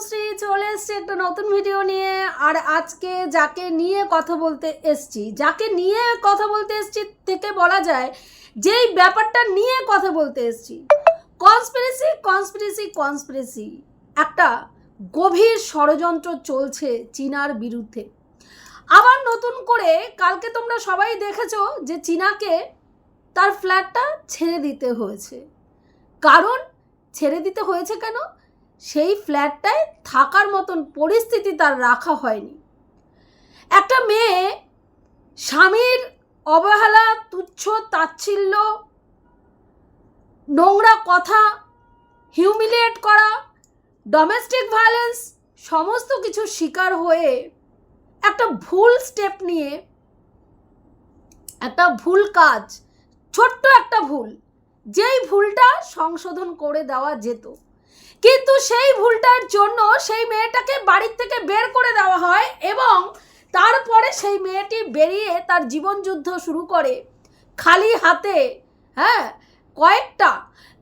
তনুশ্রী চলে এসছে একটা নতুন ভিডিও নিয়ে। আর আজকে যাকে নিয়ে কথা বলতে এসছি, যাকে নিয়ে কথা বলতে এসছি থেকে বলা যায়, যেই ব্যাপারটা নিয়ে কথা বলতে এসছি কনস্পিরেসি কনস্পিরেসি কনস্পিরেসি একটা গভীর ষড়যন্ত্র চলছে চীনার বিরুদ্ধে। আবার নতুন করে কালকে তোমরা সবাই দেখেছ যে চীনাকে তার ফ্ল্যাটটা ছেড়ে দিতে হয়েছে। কারণ ছেড়ে দিতে হয়েছে কেন? সেই ফ্ল্যাটটায় থাকার মতন পরিস্থিতি তার রাখা হয়নি। একটা মেয়ে স্বামীর অবহেলা, তুচ্ছ, তাচ্ছিল্য, নোংরা কথা হিউমিলিয়েট করা ডোমেস্টিক ভায়োলেন্স সমস্ত কিছু শিকার হয়ে একটা ভুল স্টেপ নিয়ে, একটা ভুল কাজ, ছোট্ট একটা ভুল, যেই ভুলটা সংশোধন করে দেওয়া যেত। কিন্তু সেই ভুলটার জন্য সেই মেয়েটাকে বাড়ির থেকে বের করে দেওয়া হয় এবং তারপরে সেই মেয়েটি বেরিয়ে তার জীবনযুদ্ধ শুরু করে। খালি হাতে হ্যাঁ কয়েকটা,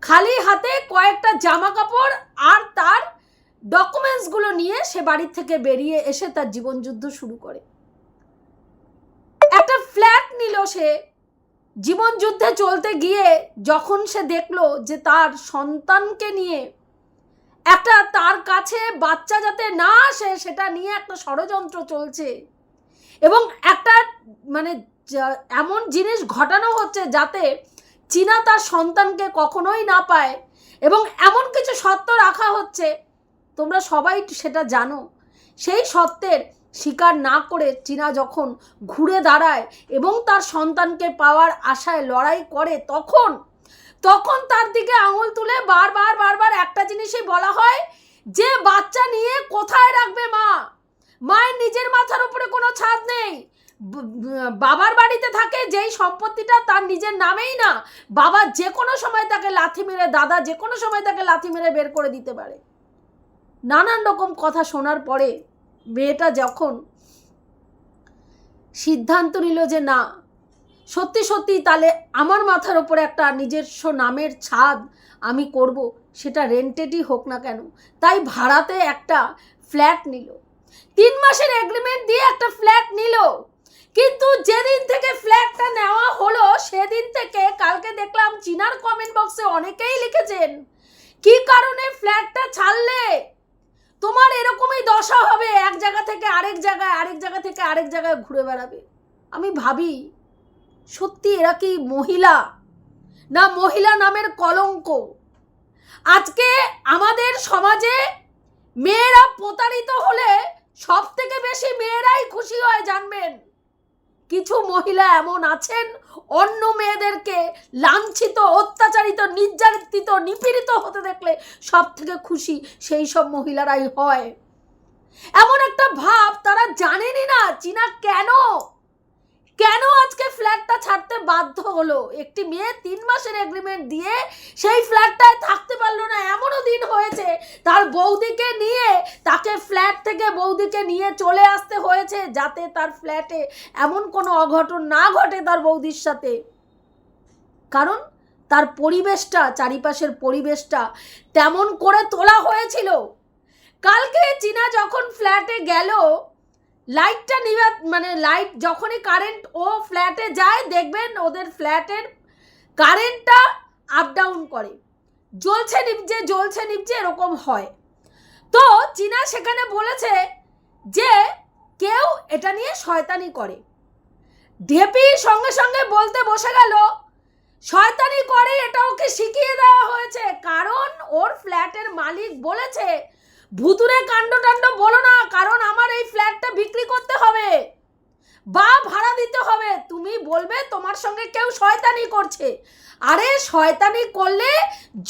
খালি হাতে কয়েকটা জামা কাপড় আর তার ডকুমেন্টসগুলো নিয়ে সে বাড়ির থেকে বেরিয়ে এসে তার জীবনযুদ্ধ শুরু করে। একটা ফ্ল্যাট নিল সে। জীবনযুদ্ধে চলতে গিয়ে যখন সে দেখল যে তার সন্তানকে নিয়ে একটা তার কাছে বাচ্চা যাতে না আসে, সেটা নিয়ে একটা ষড়যন্ত্র চলছে। এবং একটা মানে এমন জিনিস ঘটানো হচ্ছে যাতে চীনা তার সন্তানকে কখনোই না পায়। এবং এমন কিছু সত্য রাখা হচ্ছে, তোমরা সবাই সেটা জানো। সেই সত্যের স্বীকার না করে চীনা যখন ঘুরে দাঁড়ায় এবং তার সন্তানকে পাওয়ার আশায় লড়াই করে, তখন তখন তার দিকে আঙুল তুলে বারবার বারবার একটা জিনিসই বলা হয়, যে বাচ্চা নিয়ে কোথায় রাখবে মা? মায়ের নিজের মাথার উপরে কোনো ছাদ নেই। বাবার বাড়িতে থাকে, যেই সম্পত্তিটা তার নিজের নামেই না। বাবা যে কোনো সময় তাকে লাথি মেরে, দাদা যে কোনো সময় তাকে লাথি মেরে বের করে দিতে পারে। নানান রকম কথা শোনার পরে মেয়েটা যখন সিদ্ধান্ত নিল যে না সত্যি সত্যি তাহলে আমার মাথার ওপরে একটা নিজস্ব নামের ছাদ আমি করব, সেটা রেন্টেডই হোক না কেন। তাই ভাড়াতে একটা ফ্ল্যাট নিল। তিন মাসের এগ্রিমেন্ট দিয়ে একটা ফ্ল্যাট নিল। কিন্তু যেদিন থেকে ফ্ল্যাটটা নেওয়া হলো, সেদিন থেকে কালকে দেখলাম চীনার কমেন্ট বক্সে অনেকেই লিখেছেন, কি কারণে ফ্ল্যাটটা ছাড়লে? তোমার এরকমই দশা হবে, এক জায়গা থেকে আরেক জায়গায়, আরেক জায়গা থেকে আরেক জায়গায় ঘুরে বেড়াবে। আমি ভাবি সত্যি এরা কি মহিলা? না মহিলা নামের কলঙ্ক? আজকে আমাদের সমাজে মেয়েরা প্রতারিত হলে সব থেকে বেশি মেয়েরাই খুশি হয়, জানবেন? কিছু মহিলা এমন আছেন, অন্য মেয়েদেরকে লাঞ্ছিত, অত্যাচারিত, নির্যাতিত, নিপীড়িত হতে দেখলে সব থেকে খুশি সেই সব মহিলারাই হয়। এমন একটা ভাব তারা জানেনই না, চীনা কেন? কেন আজকে ফ্ল্যাটটা ছাড়তে বাধ্য হলো? একটি মেয়ে তিন মাসের এগ্রিমেন্ট দিয়ে সেই ফ্ল্যাটটায় থাকতে পারল না, এমনও দিন হয়েছে। তার বৌদিকে নিয়ে, তাকে ফ্ল্যাট থেকে বৌদিকে নিয়ে চলে আসতে হয়েছে, যাতে তার ফ্ল্যাটে এমন কোনো অঘটন না ঘটে তার বৌদির সাথে। কারণ তার পরিবেশটা, চারিপাশের পরিবেশটা তেমন করে তোলা হয়েছিল। কালকে চীনা যখন ফ্ল্যাটে গেল লাইটটা নিবে মানে লাইট যখনই কারেন্ট ও ফ্ল্যাটে যায়, দেখবেন ওদের ফ্ল্যাটের কারেন্টটা আপ ডাউন করে। জ্বলছে নিপছে জ্বলছে নিপছে এরকম হয়। তো চীনা সেখানে বলেছে যে কেউ এটা নিয়ে শয়তানি করে। ঢেপি সঙ্গে সঙ্গে বলতে বসে গেল, শয়তানি করে এটা ওকে শিখিয়ে দেওয়া হয়েছে। কারণ ওর ফ্ল্যাটের মালিক বলেছে ভুতুরে কাণ্ড টাণ্ড বলো না, কারণ আমার এই ফ্ল্যাটটা বিক্রি করতে হবে। বা ভাড়া দিতে হবে। তুমি বলবে তোমার সঙ্গে কেউ শয়তানি করছে। আরে শয়তানি করলে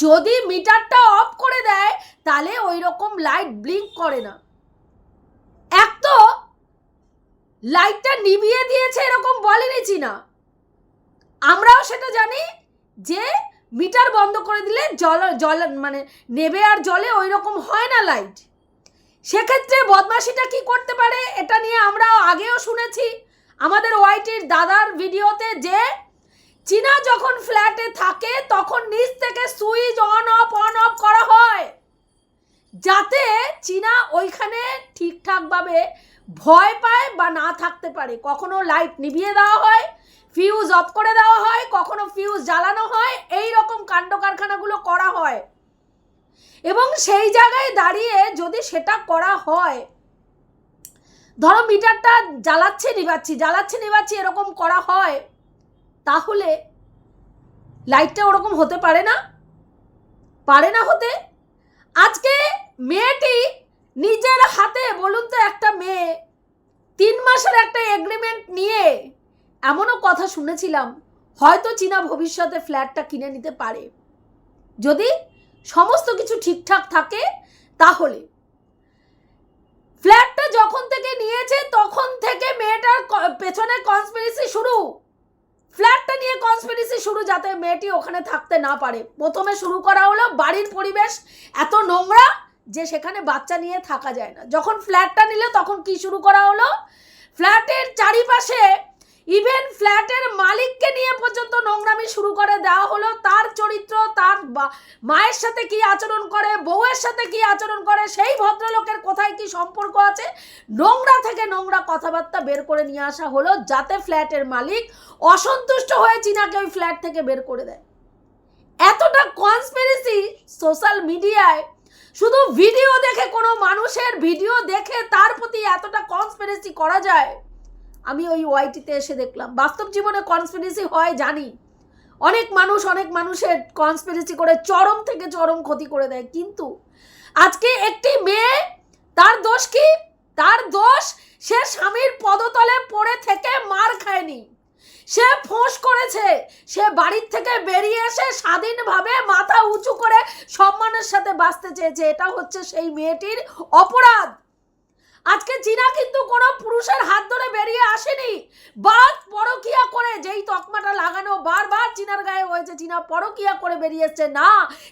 যদি মিটারটা অফ করে দেয়, তাহলে ওই রকম লাইট ব্লিঙ্ক করে না। এক তো লাইটটা নিভিয়ে দিয়েছে এরকম বলেনি চীনা। আমরাও সেটা জানি যে মিটার বন্ধ করে দিলে জল জল মানে নেবে আর জলে ওই রকম হয় না লাইট। সেক্ষেত্রে বদমাশিটা কি করতে পারে এটা নিয়ে আমরা আগেও শুনেছি। আমাদের ওয়াইটির দাদার ভিডিওতে যে চীনা যখন ফ্ল্যাটে থাকে তখন নিচ থেকে switch on, off on, off করা হয়। যাতে চীনা ওইখানে ঠিকঠাকভাবে ভয় পায় বা না থাকতে পারে। কখনো লাইট নিভিয়ে দেওয়া হয় ফিউজ অফ করে দেওয়া হয়, কখনো ফিউজ জ্বালানো হয়, এই রকম কাণ্ড কারখানাগুলো করা হয়। এবং সেই জায়গায় দাঁড়িয়ে যদি সেটা করা হয়, ধরো মিটারটা জ্বালাচ্ছে নিভাচ্ছি জ্বালাচ্ছে নিভাচ্ছি এরকম করা হয়, তাহলে লাইটটা ওরকম হতে পারে না? পারে না হতে? আজকে মেয়েটি নিজের হাতে, বলুন তো একটা মেয়ে, তিন মাসের একটা এগ্রিমেন্ট নিয়ে এমনও কথা শুনেছিলাম, হয়তো চীনা ভবিষ্যতে ফ্ল্যাটটা কিনে নিতে পারে। যদি সমস্ত কিছু ঠিকঠাক থাকে, তাহলে। ফ্ল্যাটটা যখন থেকে নিয়েছে, তখন থেকে মেয়েটার পেছনে কনস্পিরেসি শুরু। ফ্ল্যাটটা নিয়ে কনস্পিরেসি শুরু যাতে মেয়েটি ওখানে থাকতে না পারে। প্রথমে শুরু করা হলো বাড়ির পরিবেশ এত নোংরা যে সেখানে বাচ্চা নিয়ে থাকা যায় না। যখন ফ্ল্যাটটা নিলে, তখন কি শুরু করা হলো? ফ্ল্যাটের চারিপাশে ইভেন ফ্ল্যাটের মালিককে নিয়ে পর্যন্ত নোংরামি শুরু করে দেওয়া হলো। তার চরিত্র, তার মায়ের সাথে কি আচরণ করে, বউয়ের সাথে কি আচরণ করে, সেই ভদ্রলোকের কোথায় কি সম্পর্ক আছে, নোংরা থেকে নোংরা কথাবার্তা বের করে নিয়ে আসা হলো যাতে ফ্ল্যাটের মালিক অসন্তুষ্ট হয়ে চীনাকে ওই ফ্ল্যাট থেকে বের করে দেয়। এতটা কনস্পিরেসি সোশ্যাল মিডিয়ায় শুধু ভিডিও দেখে কোনো মানুষের ভিডিও দেখে তার প্রতি এতটা কনস্পিরেসি করা যায় আমি ওই ওয়াইটিতে এসে দেখলাম। বাস্তব জীবনে কনস্পিরেসি হয় জানি। অনেক মানুষ, অনেক মানুষের কনস্পিরেসি করে চরম থেকে চরম ক্ষতি করে দেয়। কিন্তু আজকে একটি মেয়ে, তার দোষ কি? তার দোষ সে স্বামীর পদতলে পড়ে থেকে মার খায়নি। সে ফোঁস করেছে। সে বাড়ির থেকে বেরিয়ে এসে স্বাধীনভাবে মাথা উঁচু করে সম্মানের সাথে বাঁচতে চেয়েছে। এটা হচ্ছে সেই মেয়েটির অপরাধ। আজকে চীনা কিন্তু কোনো পুরুষের হাত ধরে বেরিয়ে আসেনি। বাদ পরকিয়া করে, যেই তকমাটা লাগানো বারবার চিনার গায়ে হয়েছে, চীনা পরকিয়া করে বেরিয়েছে না,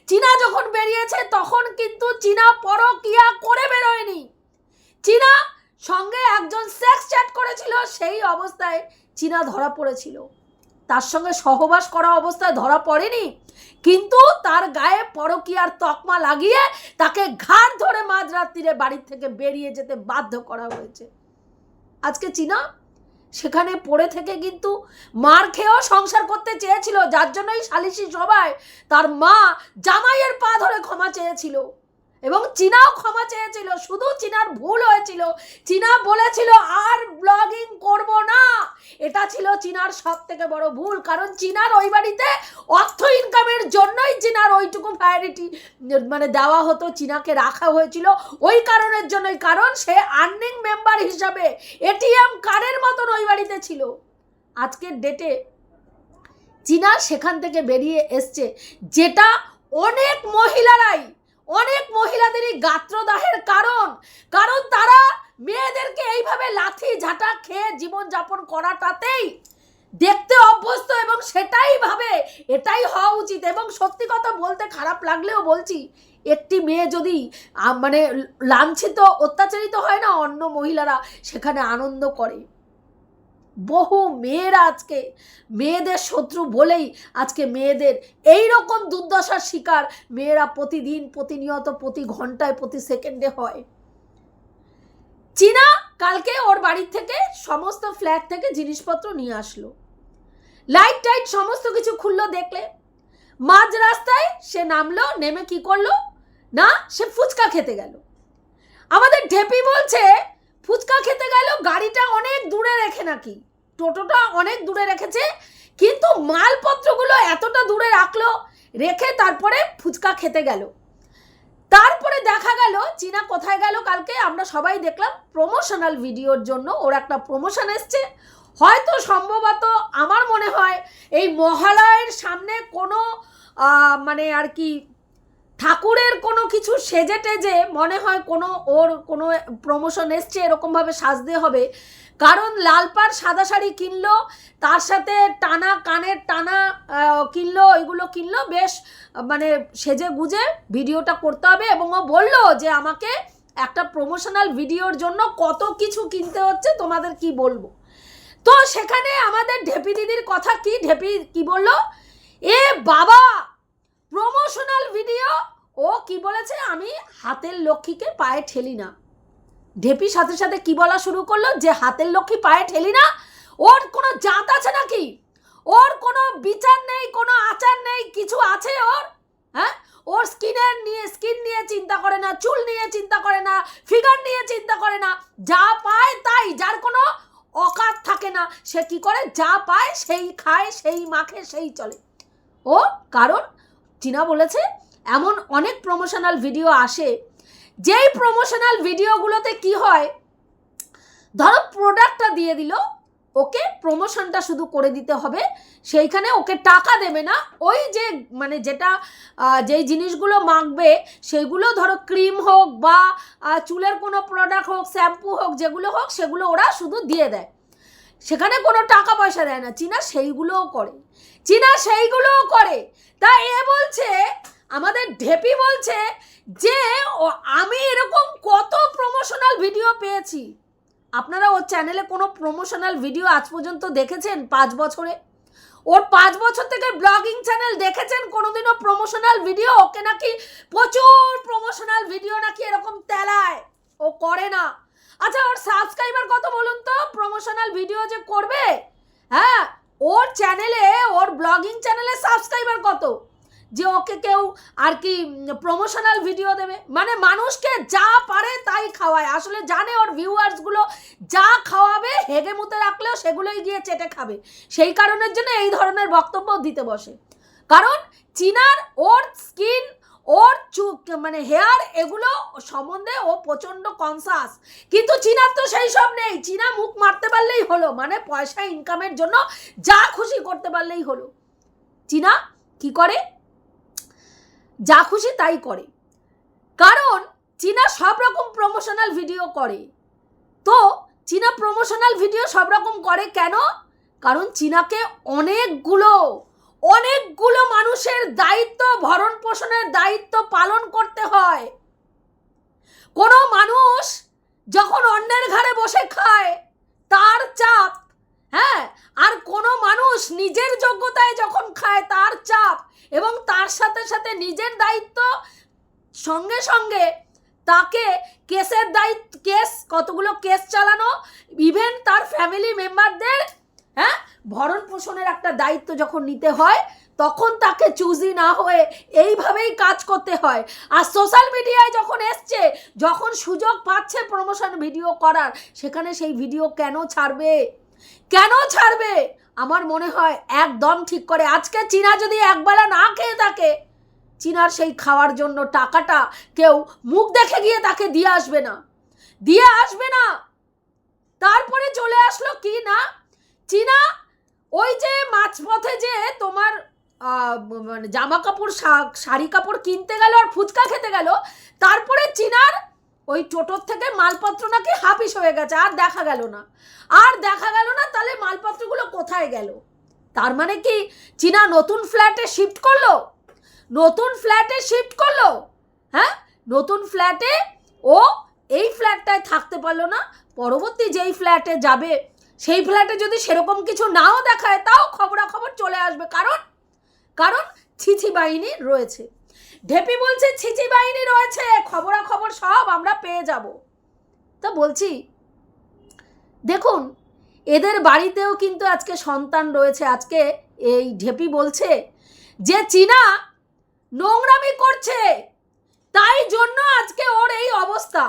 চীনা যখন বেরিয়েছে, তখন কিন্তু চীনা পরকিয়া করে বেরোয়নি। চীনা সঙ্গে একজন সেক্স চ্যাট করেছিল, সেই অবস্থায় চীনা ধরা পড়েছিল। তার সঙ্গে সহবাস করা অবস্থায় ধরা পড়েনি। কিন্তু তার গায়ে পরকিয়ার তকমা লাগিয়ে তাকে ঘাড় ধরে মাঝরাত্রিরে বাড়ির থেকে বেরিয়ে যেতে বাধ্য করা হয়েছে। আজকে চীনা সেখানে পড়ে থেকে কিন্তু মার খেয়েও সংসার করতে চেয়েছিল, যার জন্যই সালিশি সবাই তার মা জামাইয়ের পা ধরে ক্ষমা চেয়েছিল এবং চীনাও ক্ষমা চেয়েছিল। শুধু চীনার ভুল হয়েছিল। চীনা বলেছিল, আর ব্লগিং করব না। এটা ছিল চীনার সব থেকে বড় ভুল, কারণ চীনার ওই বাড়িতে অর্থ ইনকামের জন্যই চীনার ওইটুকু প্রায়োরিটি মানে দেওয়া হতো, চীনাকে রাখা হয়েছিল। ওই কারণের জন্যই, কারণ সে আর্নিং মেম্বার হিসাবে এটিএম কার্ডের মতন ওই বাড়িতে ছিল। আজকের ডেটে চীনা সেখান থেকে বেরিয়ে এসছে, যেটা অনেক মহিলারাই, অনেক মহিলাদেরই গাত্রদাহের কারণ। কারণ তারা মেয়েদেরকে এইভাবে লাথি ঝাঁটা খেয়ে জীবনযাপন করাটাতেই দেখতে অভ্যস্ত এবং সেটাই ভাবে, এটাই হওয়া উচিত। এবং সত্যি কথা বলতে খারাপ লাগলেও বলছি, একটি মেয়ে যদি মানে লাঞ্ছিত, অত্যাচারিত হয় না, অন্য মহিলারা সেখানে আনন্দ করে। বহু মেয়েরা আজকে, মেয়েদের শত্রু বলেই আজকে মেয়েদের এই রকম দুর্দশার শিকার মেয়েরা প্রতিদিন, প্রতিনিয়ত, প্রতি ঘন্টায়, প্রতি সেকেন্ডে হয়। চীনা কালকে ওর বাড়ির থেকে সমস্ত ফ্ল্যাট থেকে জিনিসপত্র নিয়ে আসলো। লাইট টাইট সমস্ত কিছু খুললো দেখলে। মাঝ রাস্তায় সে নামলো, নেমে কি করল? না, সে ফুচকা খেতে গেল। আমাদের ঢেপি বলছে, ফুচকা খেতে গেল, গাড়িটা অনেক দূরে রেখে নাকি। টোটোটা অনেক দূরে রেখেছে, কিন্তু মালপত্রগুলো এতটা দূরে রাখল, রেখে তারপরে ফুচকা খেতে গেল। তারপরে দেখা গেল, চীনা কোথায় গেল কালকে? আমরা সবাই দেখলাম প্রমোশনাল ভিডিওর জন্য ওর একটা প্রমোশন এসছে। হয়তো সম্ভবত আমার মনে হয় এই মহালয়ের সামনে কোনো মানে আর কি ঠাকুরের কোনো কিছু সেজে টেজে মনে হয় কোনো ওর কোনো প্রমোশন এসছে, এরকমভাবে সাজতে হবে। কারণ লাল পাড় সাদা শাড়ি কিনলো, তার সাথে টানা কানের টানা কিনলো, ওইগুলো কিনলো, বেশ মানে সেজে গুজে ভিডিওটা করতে হবে। এবং ও বলল যে, আমাকে একটা প্রমোশনাল ভিডিওর জন্য কত কিছু কিনতে হচ্ছে, তোমাদের কি বলব? তো সেখানে আমাদের ঢেপি দিদির কথা কি? ঢেপি কি বলল? এ বাবা প্রমোশনাল ভিডিও ও কি বলেছে? আমি হাতের লক্ষ্মীকে পায়ে ঠেলি না। ঢেপির সাথে সাথে কি বলা শুরু করল? যে হাতের লক্ষ্মী পায়ে ঠেলি না, ওর কোনো জাত আছে নাকি? ওর কোনো বিচার নেই, কোনো আচার নেই, কিছু আছে ওর? হ্যাঁ? ওর স্কিনের নিয়ে, স্কিন নিয়ে চিন্তা করে না, চুল নিয়ে চিন্তা করে না, ফিগার নিয়ে চিন্তা করে না। যা পায় তাই, যার কোনো অকাত থাকে না। সে কি করে? যা পায় সেই খায়, সেই মাখে, সেই চলে। ও কারণ চীনা বলেছে, এমন অনেক প্রমোশনাল ভিডিও আসে। যেই প্রমোশনাল ভিডিওগুলোতে কি হয়, ধরো প্রোডাক্টটা দিয়ে দিল, ওকে প্রমোশনটা শুধু করে দিতে হবে, সেইখানে ওকে টাকা দেবে না। ওই যে মানে যেটা যেই জিনিসগুলো মাখবে সেইগুলো ধরো ক্রিম হোক বা চুলের কোনো প্রোডাক্ট হোক শ্যাম্পু হোক, যেগুলো হোক, সেগুলো ওরা শুধু দিয়ে দেয়। সেখানে কোনো টাকা পয়সা দেয় না। চীনা সেইগুলোও করে। চীনা সেইগুলোও করে। তা এ বলছে, আমাদের ঢেপি বলছে যে আমি এরকম কত প্রমোশনাল ভিডিও পেয়েছি। আপনারা ওর চ্যানেলে কোনো প্রমোশনাল ভিডিও আজ পর্যন্ত দেখেছেন পাঁচ বছরে? ওর পাঁচ বছর থেকে ব্লগিং চ্যানেল দেখেছেন? কোনোদিনও প্রমোশনাল ভিডিও ওকে নাকি প্রচুর প্রমোশনাল ভিডিও নাকি এরকম তেলায়? ও করে না। আচ্ছা ওর সাবস্ক্রাইবার কত বলুন তো? প্রমোশনাল ভিডিও যে করবে? হ্যাঁ ওর চ্যানেলে ওর ব্লগিং চ্যানেলে সাবস্ক্রাইবার কত? যে ওকে কেউ আর কি প্রমোশনাল ভিডিও দেবে। মানে মানুষকে যা পারে তাই খাওয়ায়। আসলে জানে ওর ভিউয়ার্সগুলো যা খাওয়াবে, হেগে মুতে রাখলেও সেগুলোই গিয়ে চেটে খাবে। সেই কারণের জন্য এই ধরনের বক্তব্য দিতে বসে। কারণ, চীনার ওর স্কিন ওর চুক মানে হেয়ার এগুলো সম্বন্ধে ও প্রচণ্ড কনসাস কিন্তু চীনার তো সেই সব নেই। চীনা মুখ মারতে পারলেই হলো মানে পয়সা ইনকামের জন্য যা খুশি করতে পারলেই হলো। চীনা কি করে? যা খুশি তাই করে। কারণ চীনা সব রকম প্রমোশনাল ভিডিও করে। তো চীনা প্রমোশনাল ভিডিও সব রকম করে কেন? কারণ চীনাকে অনেকগুলো অনেকগুলো মানুষের দায়িত্ব, ভরণ পোষণের দায়িত্ব পালন করতে হয়। কোনো মানুষ যখন অন্যের ঘাড়ে বসে খায়, তার চাপ হ্যাঁ আর কোনো মানুষ নিজের যোগ্যতায় যখন খায়, তার চাপ এবং তার সাথে সাথে নিজের দায়িত্ব, সঙ্গে সঙ্গে তাকে কেসের দায়িত্ব, কেস, কতগুলো কেস চালানো ইভেন তার ফ্যামিলি মেম্বারদের হ্যাঁ? ভরণ পোষণের একটা দায়িত্ব যখন নিতে হয়, তখন তাকে চুজি না হয়ে এইভাবেই কাজ করতে হয়। আর সোশ্যাল মিডিয়ায় যখন এসছে, যখন সুযোগ পাচ্ছে প্রমোশন ভিডিও করার, সেখানে সেই ভিডিও কেন ছাড়বে? কেন ছাড়বে? আমার মনে হয় একদম ঠিক করে। আজকে চীনা যদি একবেলা না খেয়ে থাকে, চীনার সেই খাওয়ার জন্য টাকাটা কেউ মুখ দেখে গিয়ে তাকে দিয়ে আসবে না। দিয়ে আসবে না। তারপরে চলে আসলো কি না? চীনা, ওই যে মাঝপথে যে তোমার মানে জামা কাপড় শাড়ি কাপড় কিনতে গেল আর ফুচকা খেতে গেল, তারপরে চীনার ওই টোটোর থেকে মালপত্র নাকি হাফিস হয়ে গেছে, আর দেখা গেল না। আর দেখা গেল না, তাহলে মালপত্রগুলো কোথায় গেল? তার মানে কি চীনা নতুন ফ্ল্যাটে শিফট করল? নতুন ফ্ল্যাটে শিফট করল? হ্যাঁ? নতুন ফ্ল্যাটে ও এই ফ্ল্যাটটায় থাকতে পারল না, পরবর্তী যেই ফ্ল্যাটে যাবে সেই ফ্ল্যাটে যদি সেরকম কিছু নাও দেখায়, তাও খবরাখবর চলে আসবে। কারণ কারণ ছিছি বাহিনী রয়েছে। ঢেপি বলছে ছিচি বাহিনী রয়েছে, খবরাখবর সব আমরা পেয়ে যাব। তা বলছি, দেখুন, এদের বাড়িতেও কিন্তু আজকে সন্তান রয়েছে। আজকে এই ঢেপি বলছে যে, চীনা নোংরামি করছে। তাই জন্য আজকে ওর এই অবস্থা।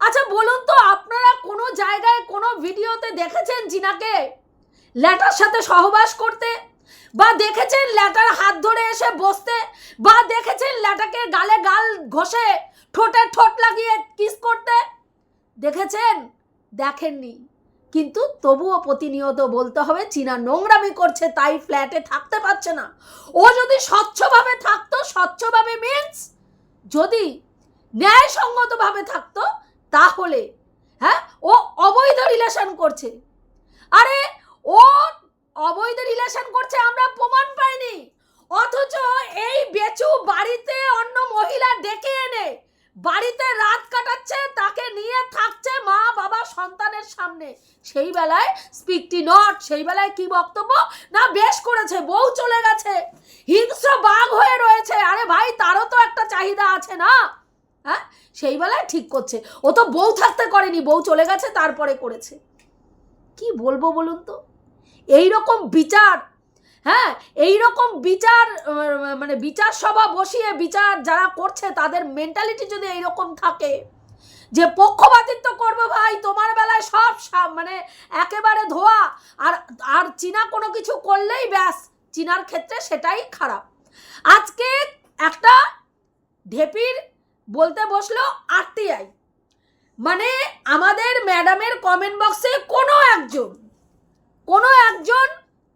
আচ্ছা বলুন তো, আপনারা কোনো জায়গায় কোনো ভিডিওতে দেখেছেন চীনাকে ল্যাটার সাথে সহবাস করতে? বা দেখেছেন ল্যাটার হাত ধরে এসে বসতে? বা দেখেছেন ল্যাটাকে গালে গাল ঘষে ঠোঁটে ঠোঁট লাগিয়ে কিস করতে? দেখেছেন? দেখেননি। কিন্তু তবুও প্রতিনিয়ত বলতে হবে চীনা নোংরামি করছে, তাই ফ্ল্যাটে থাকতে পারছে না। ও যদি স্বচ্ছভাবে থাকতো, স্বচ্ছভাবে মিন্স যদি ন্যায়সঙ্গতভাবে থাকতো তাহলে হ্যাঁ ও অবৈধ রিলেশন করছে। আরে, ও অবৈধ রিলেশন করছে আমরা প্রমাণ পাইনি। অথচ এই বেচু বাড়িতে অন্য মহিলা ডেকে এনে বাড়িতে রাত কাটাচ্ছে, তাকে নিয়ে থাকছে মা, বাবা, সন্তানের সামনে। সেই বেলায় স্পিকটি নট সেই বেলায় কি বক্তব্য? না, বেশ করেছে, বউ চলে গেছে। হিংস্র বাঘ হয়ে রয়েছে। আরে ভাই, তারও তো একটা চাহিদা আছে না? হ্যাঁ? সেই বেলায় ঠিক করছে। ও তো বউ থাকতে করেনি, বউ চলে গেছে, তারপরে করেছে। কি বলব বলুন তো? এই রকম বিচার হ্যাঁ এই রকম বিচার মানে বিচার সভা বসিয়ে বিচার যারা করছে, তাদের মেন্টালিটি যদি এইরকম থাকে, যে পক্ষপাতিত্ব করবে ভাই, তোমার বেলায় সব মানে একেবারে ধোয়া, আর আর চীনা কোনো কিছু করলেই ব্যাস, চীনার ক্ষেত্রে সেটাই খারাপ। আজকে একটা ঢেপির বলতে বসল আরটিআই। মানে আমাদের ম্যাডামের কমেন্ট বক্সে কোনো একজন কোনো একজন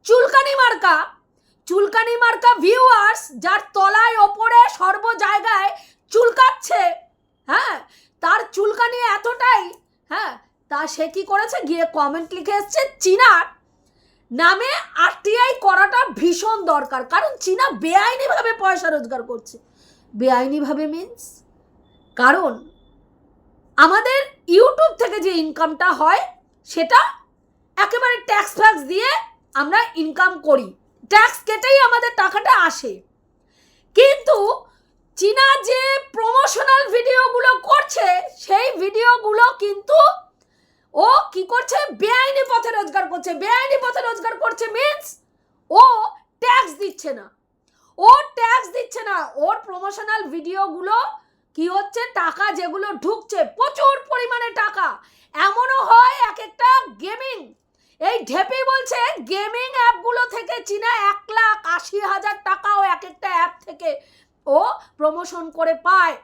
চুলকানি মার্কা চুলকানি মার্কা ভিউয়ার্স যার তলায় ওপরে সর্ব জায়গায় চুলকাচ্ছে হ্যাঁ তার চুলকানি এতটাই হ্যাঁ তা সে কি করেছে? গিয়ে কমেন্ট লিখে এসছে, চীনার নামে আরটিআই করাটা ভীষণ দরকার, কারণ চীনা বেআইনিভাবে পয়সা রোজগার করছে। বেআইনিভাবে মিন্স কারণ আমাদের ইউটিউব থেকে যে ইনকামটা হয়, সেটা একেবারে ট্যাক্স ফ্যাক্স দিয়ে আমরা ইনকাম করি। ট্যাক্স কেটেই আমাদের টাকাটা আসে। কিন্তু চীনা যে প্রমোশনাল ভিডিওগুলো করছে, সেই ভিডিওগুলো কিন্তু ও কি করছে? বেআইনি পথে রোজগার করছে। বেআইনি পথে রোজগার করছে মিন্স ও ট্যাক্স দিচ্ছে না। ও ট্যাক্স দিচ্ছে না। ওর প্রমোশনাল ভিডিওগুলো কি হচ্ছে? টাকা যেগুলো ঢুকছে, প্রচুর পরিমাণে টাকা। এমনও হয় এক একটা গেমিং এই ঢেপি বলছে গেমিং অ্যাপগুলো থেকে চীনা এক লাখ আশি হাজার টাকাও এক একটা অ্যাপ থেকে ও প্রমোশন করে পায়।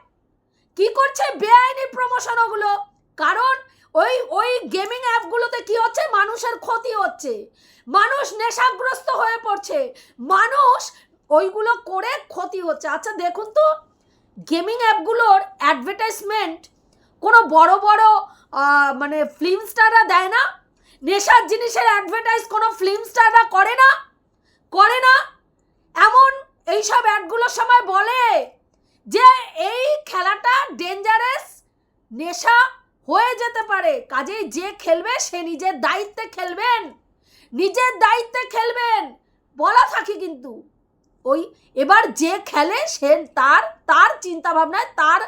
কি করছে বেআইনি প্রমোশন ওগুলো? কারণ ওই ওই গেমিং অ্যাপগুলোতে কি হচ্ছে? মানুষের ক্ষতি হচ্ছে। মানুষ নেশাগ্রস্ত হয়ে পড়ছে। মানুষ ওইগুলো করে ক্ষতি হচ্ছে। আচ্ছা দেখুন তো গেমিং অ্যাপগুলোর অ্যাডভার্টাইজমেন্ট কোনো বড় বড় মানে ফিল্ম স্টাররা দেয় না। নেশার জিনিসের অ্যাডভার্টাইজ কোনো ফিল্ম স্টাররা করে না। করে না। এমন এইসব অ্যাডগুলোর সময় বলে যে এই খেলাটা ডেঞ্জারাস নেশা হয়ে যেতে পারে। কাজেই যে খেলবে, সে নিজের দায়িত্বে খেলবেন। নিজের দায়িত্বে খেলবেন। বলা থাকে কিন্তু। ওই এবার যে খেলে সে তার তার চিন্তা ভাবনায় তার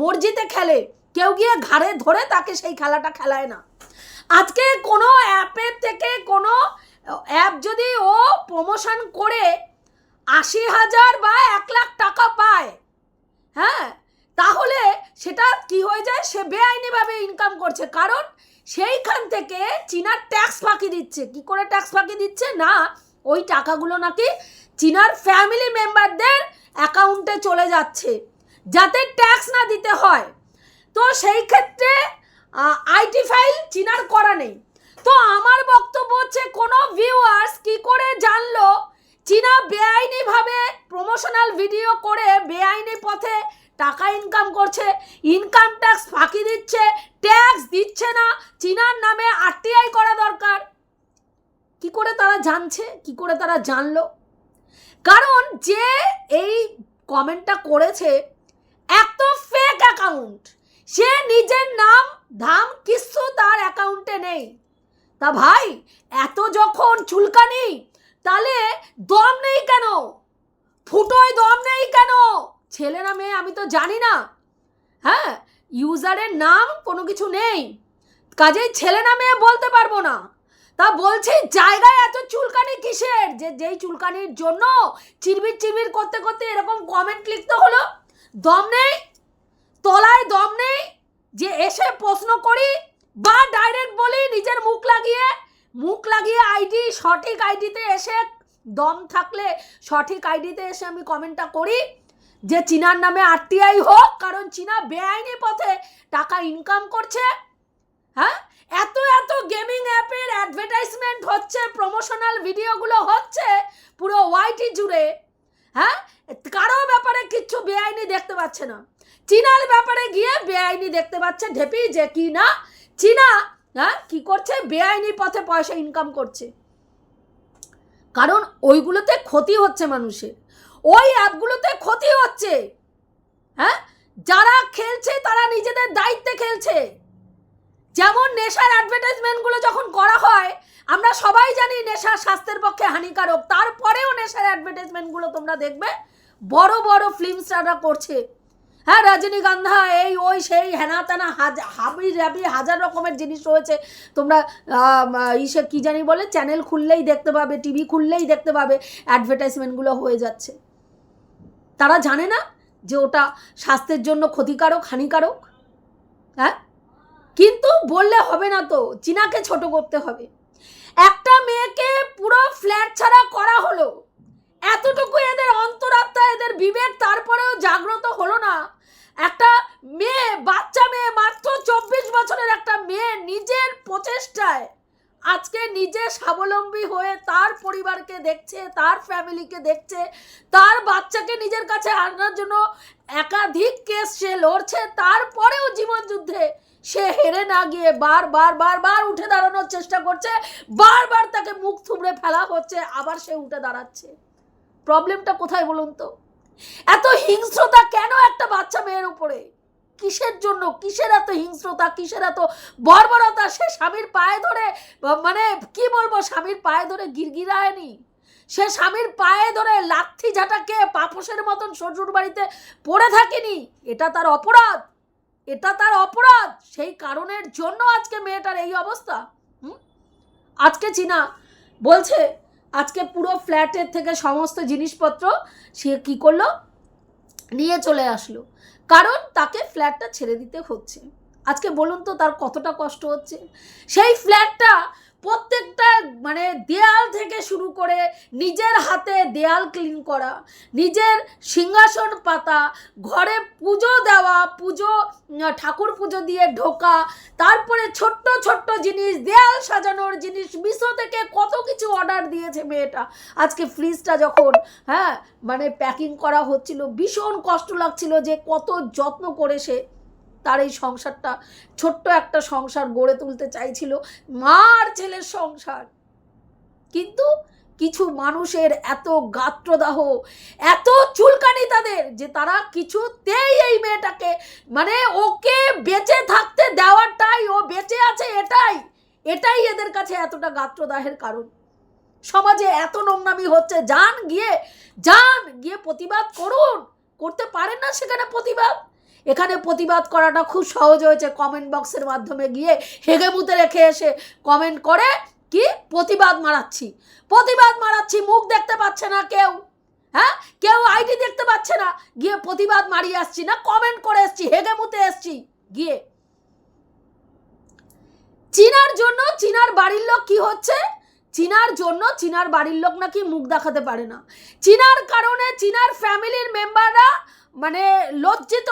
মর্জিতে খেলে। কেউ গিয়ে ঘাড়ে ধরে তাকে সেই খেলাটা খেলায় না। আজকে কোনো অ্যাপের থেকে কোনো অ্যাপ যদি ও প্রমোশন করে আশি হাজার বা এক লাখ টাকা পায় হ্যাঁ তাহলে সেটা কি হয়ে যায়? সে বেআইনিভাবে ইনকাম করছে। কারণ সেইখান থেকে চীনার ট্যাক্স ফাঁকি দিচ্ছে। কি করে ট্যাক্স ফাঁকি দিচ্ছে? না, ওই টাকাগুলো নাকি চীনার ফ্যামিলি মেম্বারদের অ্যাকাউন্টে চলে যাচ্ছে, যাতে ট্যাক্স না দিতে হয়। তো সেই ক্ষেত্রে আইটি ফাইল চীনার করা নেই। তো আমার বক্তব্য হচ্ছে, কোনো ভিউয়ার্স কি করে জানলো? চীনা বেআইনিভাবে প্রমোশনাল ভিডিও করে বেআইনি পথে টাকা ইনকাম করছে ইনকাম ট্যাক্স ফাঁকি দিচ্ছে ট্যাক্স দিচ্ছে না, চীনার নামে আরটিআই করা দরকার। কি করে তারা জানছে? কি করে তারা জানলো? কারণ যে এই কমেন্টটা করেছে এক তো ফেক অ্যাকাউন্ট সে নিজের নাম ধাম কিছু তার অ্যাকাউন্টে নেই। তা ভাই, এত যখন চুলকানি, তাহলে দম নেই কেন? ফুটোয় দম নেই কেন? ছেলে না মেয়ে, আমি তো জানি না। হ্যাঁ ইউজারের নাম কোনো কিছু নেই। কাজেই ছেলে না মেয়ে বলতে পারব না। তা বলছি, জায়গায় এত চুলকানি কিসের? যে, যেই চুলকানির জন্য চিরবির চিরবির করতে করতে এরকম কমেন্ট লিখতে হলো। দম নেই, তলায় দম নেই, যে এসে প্রশ্ন করি বা ডাইরেক্ট বলি, নিজের মুখ লাগিয়ে মুখ লাগিয়ে আইডি সঠিক আইডিতে এসে দম থাকলে সঠিক আইডিতে এসে আমি কমেন্টটা করি, যে চীনার নামে আরটিআই হোক, কারণ চীনা বেআইনি পথে টাকা ইনকাম করছে হ্যাঁ? এত এত গেমিং অ্যাপের অ্যাডভার্টাইজমেন্ট হচ্ছে প্রমোশনাল ভিডিওগুলো হচ্ছে পুরো ওয়াইটি জুড়ে। হ্যাঁ? কারও ব্যাপারে কিচ্ছু বেআইনি দেখতে পাচ্ছে না। চীনার ব্যাপারে গিয়ে বেআইনি দেখতে পাচ্ছে ঢেপি যে কি না? চীনা হ্যাঁ? কি করছে? বেআইনি পথে পয়সা ইনকাম করছে। কারণ ওইগুলোতে ক্ষতি হচ্ছে মানুষের। ওই অ্যাপগুলোতে ক্ষতি হচ্ছে। হ্যাঁ? যারা খেলছে, তারা নিজেদের দায়িত্বে খেলছে। যেমন নেশার অ্যাডভার্টাইজমেন্টগুলো যখন করা হয়, আমরা সবাই জানি নেশা স্বাস্থ্যের পক্ষে হানিকারক। তারপরেও নেশার অ্যাডভার্টাইজমেন্টগুলো তোমরা দেখবে, বড় বড় ফিল্ম স্টাররা করছে। হ্যাঁ রজনীগন্ধা এই, ওই, সেই, হেনা তেনা হাবি রাবি হাজার রকমের জিনিস রয়েছে। তোমরা ইসে কী জানি বলে চ্যানেল খুললেই দেখতে পাবে টিভি খুললেই দেখতে পাবে অ্যাডভার্টাইজমেন্টগুলো হয়ে যাচ্ছে। তারা জানে না যে ওটা স্বাস্থ্যের জন্য ক্ষতিকারক, হানিকারক? হ্যাঁ? কিন্তু বললে হবে না তো, চীনাকে ছোট করতে হবে। একটা মেয়েকে পুরো ফ্ল্যাট ছাড়া করা হলো। এতটুকু এদের অন্তরাত্মা, এদের বিবেক, তারপরেও জাগ্রত হলো না। একটা মেয়ে, বাচ্চা মেয়ে, মাত্র চব্বিশ বছরের একটা মেয়ে নিজের প্রচেষ্টায়, আজকে নিজে স্বাবলম্বী হয়ে তার পরিবারকে দেখছে, তার ফ্যামিলিকে দেখছে, তার বাচ্চাকে নিজের কাছে আনার জন্য একাধিক কেস সে লড়ছে, তারপরেও জীবন যুদ্ধে সে হেরে না গিয়ে বার বার বার বারবার উঠে দাঁড়ানোর চেষ্টা করছে। বারবার তাকে মুখ থুবড়ে ফেলা হচ্ছে, আবার সে উঠে দাঁড়াচ্ছে। প্রবলেমটা কোথায় বলুন তো? এত হিংস্রতা কেন একটা বাচ্চা মেয়ের উপরে? কিসের জন্য? কিসের এত হিংস্রতা? কিসের এত বর্বরতা? সে স্বামীর পায়ে ধরে মানে কি বলব, স্বামীর পায়ে ধরে গিরগিরায়নি। সে স্বামীর পায়ে ধরে লাথি ঝাঁটাকে পাপসের মতন শ্বশুর বাড়িতে পড়ে থাকেনি। এটা তার অপরাধ। এটা তার অপরাধ। সেই কারণের জন্য আজকে মেয়েটার এই অবস্থা? আজকে চিনা বলছে, আজকে পুরো ফ্ল্যাটের থেকে সমস্ত জিনিসপত্র সে কি করল? নিয়ে চলে আসলো। কারণ তাকে ফ্ল্যাটটা ছেড়ে দিতে হচ্ছে। আজকে বলুন তো তার কতটা কষ্ট হচ্ছে? সেই ফ্ল্যাটটা প্রত্যেকটা মানে দেয়াল থেকে শুরু করে নিজের হাতে দেয়াল ক্লিন করা, নিজের সিংহাসন পাতা, ঘরে পুজো দেওয়া, পুজো ঠাকুর পুজো দিয়ে ঢোকা, তারপরে ছোট্ট ছোট্ট জিনিস, দেয়াল সাজানোর জিনিস, মিশো থেকে কত কিছু অর্ডার দিয়েছে মেয়েটা। আজকে ফ্রিজটা যখন হ্যাঁ মানে প্যাকিং করা হচ্ছিল, ভীষণ কষ্ট লাগছিল যে কত যত্ন করে সে তার এই সংসারটা ছোট্ট একটা সংসার গড়ে তুলতে চাইছিল, মার ছেলের সংসার। কিন্তু কিছু মানুষের এত গাত্রদাহ, এত চুলকানি তাদের যে তারা কিছুতেই এই মেয়েটাকে মানে ওকে বেঁচে থাকতে দেওয়াটাই ও বেঁচে আছে এটাই এটাই এদের কাছে এতটা গাত্রদাহের কারণ। সমাজে এত নোংরামি হচ্ছে, যান গিয়ে যান গিয়ে প্রতিবাদ করুন। করতে পারেন না সেখানে প্রতিবাদ? এখানে প্রতিবাদ করাটা খুব সহজ হয়েছে কমেন্ট বক্সের মাধ্যমে গিয়ে হেগে মুতে রেখে এসে কমেন্ট করে কি? প্রতিবাদ মারাচ্ছি। প্রতিবাদ মারাচ্ছি, মুখ দেখতে পাচ্ছে না কেউ। হ্যাঁ? কেউ আইডি দেখতে পাচ্ছে না। গিয়ে প্রতিবাদ মারিয়ে আসছি না কমেন্ট করে এসছি, হেগে মুতে এসছি। গিয়ে। চিনার জন্য চিনার বাড়ির লোক কি হচ্ছে? চিনার জন্য চিনার বাড়ির লোক নাকি মুখ দেখাতে পারে না। চিনার কারণে চীনার ফ্যামিলির মেম্বাররা মানে লজ্জিত।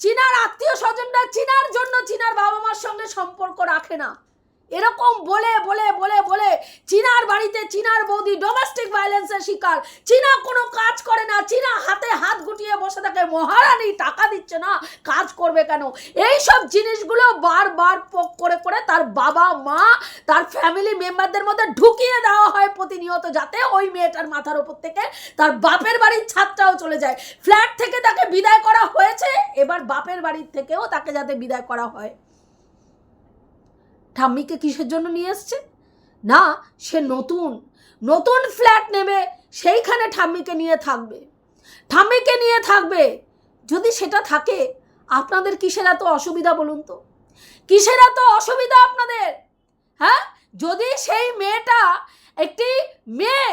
চীনার আত্মীয় স্বজনরা চীনার জন্য চীনার বাবা মার সঙ্গে সম্পর্ক রাখে না। এরকম বলে বলে বলে বলে চীনার বাড়িতে চীনার বৌদি ডোমেস্টিক ভায়োলেন্সের শিকার। চীনা কোনো কাজ করে না, চীনা হাতে হাত গুটিয়ে বসে থাকে। মহারানী টাকা দিচ্ছে না, কাজ করবে কেন? এই সব জিনিসগুলো বারবার পোক করে করে তার বাবা, মা, তার ফ্যামিলি মেম্বারদের মধ্যে ঢুকিয়ে দেওয়া হয় প্রতিনিয়ত, যাতে ওই মেয়েটার মাথার ওপর থেকে তার বাপের বাড়ির ছাদটাও চলে যায়। ফ্ল্যাট থেকে তাকে বিদায় করা হয়েছে, এবার বাপের বাড়ির থেকেও তাকে যাতে বিদায় করা হয়। ঠাম্মিকে কিসের জন্য নিয়ে এসছে? না, সে নতুন। নতুন ফ্ল্যাট নেবে, সেইখানে ঠাম্মিকে নিয়ে থাকবে। ঠাম্মিকে নিয়ে থাকবে। যদি সেটা থাকে, আপনাদের কিসের এত অসুবিধা বলুন তো? কিসের এত অসুবিধা আপনাদের? হ্যাঁ? যদি সেই মেয়েটা একটি মেয়ে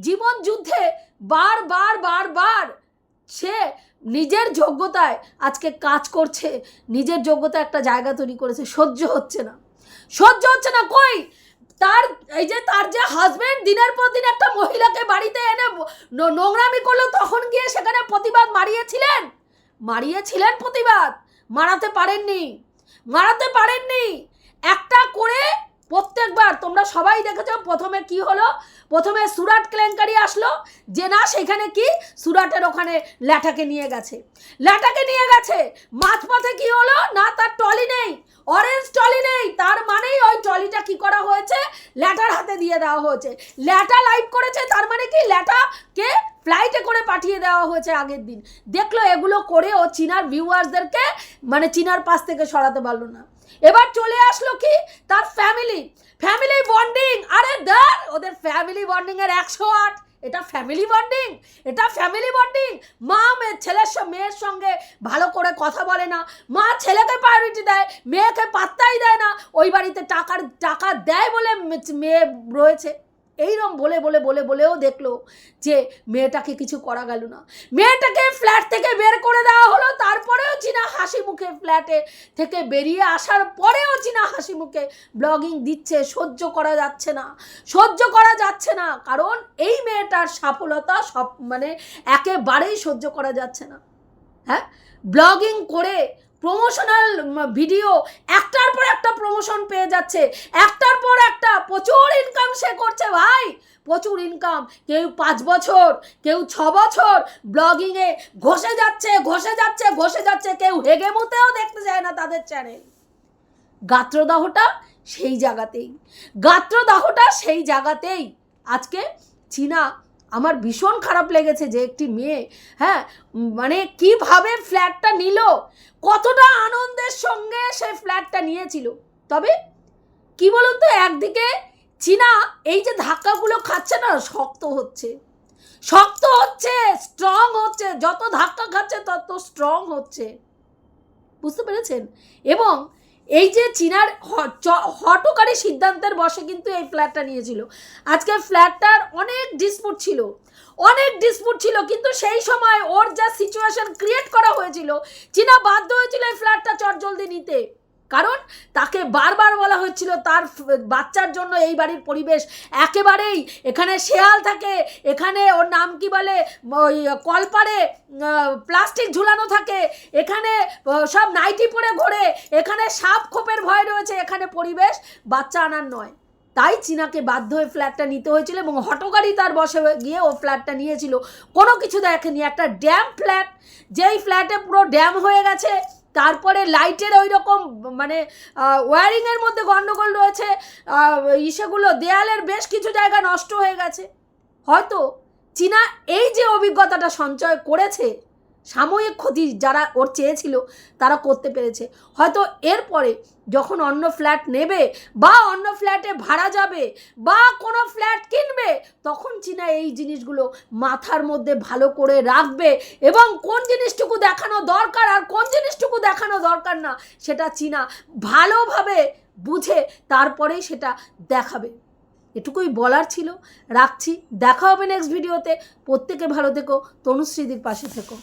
জীবন যুদ্ধে বারবার বারবার সে নিজের যোগ্যতায় আজকে কাজ করছে, নিজের যোগ্যতা একটা জায়গা তৈরি করেছে, সহ্য হচ্ছে না। সহ্য হচ্ছে না, কই? তার, এই যে তার যে হাজবেন্ড দিনের পর দিন একটা মহিলাকে বাড়িতে এনে নোংরামি করল, তখন গিয়ে সেখানে প্রতিবাদ মারিয়েছিলেন? মারিয়েছিলেন প্রতিবাদ? মারাতে পারেননি। মারাতে পারেননি। একটা করে প্রত্যেকবার তোমরা সবাই দেখেছ প্রথমে কি হলো? প্রথমে সুরাট কেলেঙ্কারি আসলো, যে না সেখানে কি? সুরাটের ওখানে ল্যাটাকে নিয়ে গেছে। ল্যাটাকে নিয়ে গেছে, মাঝপথে কি হলো? না, তার টলি নেই, অরেঞ্জ টলি নেই, তার মানেই ওই টলিটা কি করা হয়েছে? ল্যাটার হাতে দিয়ে দেওয়া হয়েছে। ল্যাটা লাইভ করেছে, তার মানে কি? ল্যাটাকে ফ্লাইটে করে পাঠিয়ে দেওয়া হয়েছে আগের দিন। দেখল এগুলো করে ও চীনার ভিউয়ার্সদেরকে মানে চীনার পাশ থেকে সরাতে পারল না। এবার চলে আসলো কি? তার ফ্যামিলি ফ্যামিলি বন্ডিং আরে দার ওদের ফ্যামিলি বন্ডিং এর একশো আট। এটা ফ্যামিলি বন্ডিং এটা ফ্যামিলি বন্ডিং মা মেয়ে, ছেলের মেয়ের সঙ্গে ভালো করে কথা বলে না। মা ছেলেকে প্রায়োরিটি দেয়, মেয়েকে পাত্তাই দেয় না। ওই বাড়িতে টাকার, টাকা দেয় বলে মেয়ে রয়েছে। এইরকম বলে বলে বলে, বলেও দেখল যে মেয়েটাকে কিছু করা গেল না। মেয়েটাকে ফ্ল্যাট থেকে বের করে দেওয়া হলো, তারপরেও চীনা হাসি মুখে ফ্ল্যাটে থেকে বেরিয়ে আসার পরেও চীনা হাসি মুখে ব্লগিং দিচ্ছে, সহ্য করা যাচ্ছে না, সহ্য করা যাচ্ছে না, কারণ এই মেয়েটার সফলতা সব মানে একেবারেই সহ্য করা যাচ্ছে না। হ্যাঁ? ব্লগিং করে প্রমোশনাল ভিডিও একটার পর একটা প্রমোশন পেয়ে যাচ্ছে। একটার পর একটা প্রচুর ইনকাম সে করছে ভাই। প্রচুর ইনকাম কেউ পাঁচ বছর, কেউ ছ বছর ব্লগিংয়ে ঘষে যাচ্ছে ঘষে যাচ্ছে ঘষে যাচ্ছে। কেউ হেগে মুতেও দেখতে যায় না তাদের চ্যানেল গাত্রদাহটা সেই জায়গাতেই। গাত্রদাহটা সেই জায়গাতেই। আজকে চীনা আমার ভীষণ খারাপ লেগেছে যে একটি মেয়ে হ্যাঁ মানে কীভাবে ফ্ল্যাটটা নিল? কতটা আনন্দের সঙ্গে সে ফ্ল্যাটটা নিয়েছিল? তবে কি বলুন তো, একদিকে চীনা এই যে ধাক্কাগুলো খাচ্ছে না, শক্ত হচ্ছে। শক্ত হচ্ছে স্ট্রং হচ্ছে, যত ধাক্কা খাচ্ছে তত স্ট্রং হচ্ছে। বুঝতে পেরেছেন? এবং এই যে চীনার হটকারী সিদ্ধান্তের বসে কিন্তু এই ফ্ল্যাটটা নিয়েছিল। আজকে ফ্ল্যাটটার অনেক ডিসপুট ছিল। অনেক ডিসপুট ছিল, কিন্তু সেই সময় ওর যা সিচুয়েশন ক্রিয়েট করা হয়েছিল, চীনা বাধ্য হয়েছিল এই ফ্ল্যাটটা চটজলদি নিতে। কারণ তাকে বারবার বলা হচ্ছিল তার বাচ্চার জন্য এই বাড়ির পরিবেশ একেবারেই এখানে শেয়াল থাকে, এখানে ওর নাম কি বলে, ওই কলপারে প্লাস্টিক ঝুলানো থাকে, এখানে সব নাইটি পরে ঘোরে, এখানে সাপ খোপের ভয় রয়েছে, এখানে পরিবেশ বাচ্চা আনার নয়। তাই চীনাকে বাধ্য হয়ে ফ্ল্যাটটা নিতে হয়েছিল এবং হটকারী তার বসে গিয়ে ও ফ্ল্যাটটা নিয়েছিল। কোনো কিছু দেখেনি, একটা ড্যাম ফ্ল্যাট, যেই ফ্ল্যাটে পুরো ড্যাম হয়ে গেছে তারপরে লাইটের ওই রকম মানে ওয়ারিংয়ের মধ্যে গণ্ডগোল রয়েছে ইসেগুলো, দেয়ালের বেশ কিছু জায়গা নষ্ট হয়ে গেছে। হয়তো চীনা এই যে অভিজ্ঞতাটা সঞ্চয় করেছে সাময়িক ক্ষতি যারা ওর চেয়েছিল, তারা করতে পেরেছে। হয়তো এরপরে যখন অন্য ফ্ল্যাট নেবে বা অন্য ফ্ল্যাটে ভাড়া যাবে বা কোনো ফ্ল্যাট কিনবে, তখন চীনা এই জিনিসগুলো মাথার মধ্যে ভালো করে রাখবে এবং কোন জিনিসটুকু দেখানো দরকার আর কোন জিনিসটুকু দেখানো দরকার না, সেটা চীনা ভালোভাবে বুঝে তারপরেই সেটা দেখাবে। এটুকুই বলার ছিল। রাখছি। দেখা হবে নেক্সট ভিডিওতে প্রত্যেকে ভালো থেকো। তনুশ্রীদির পাশে থেকো।